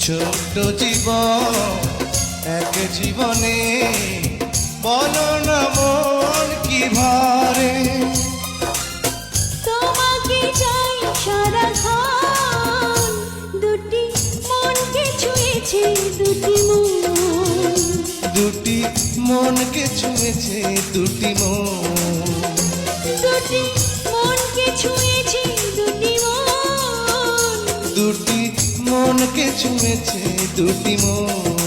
জীবন এক জীবনে বলো না মন কি ভারে? তোমাকে চাই সারাক্ষণ দুটি মনকে ছুঁয়েছে দুটি মন। দুটি মনকে ছুঁয়েছে দুটি মন। দুটি মনকে ছুঁয়েছে দুটি মন।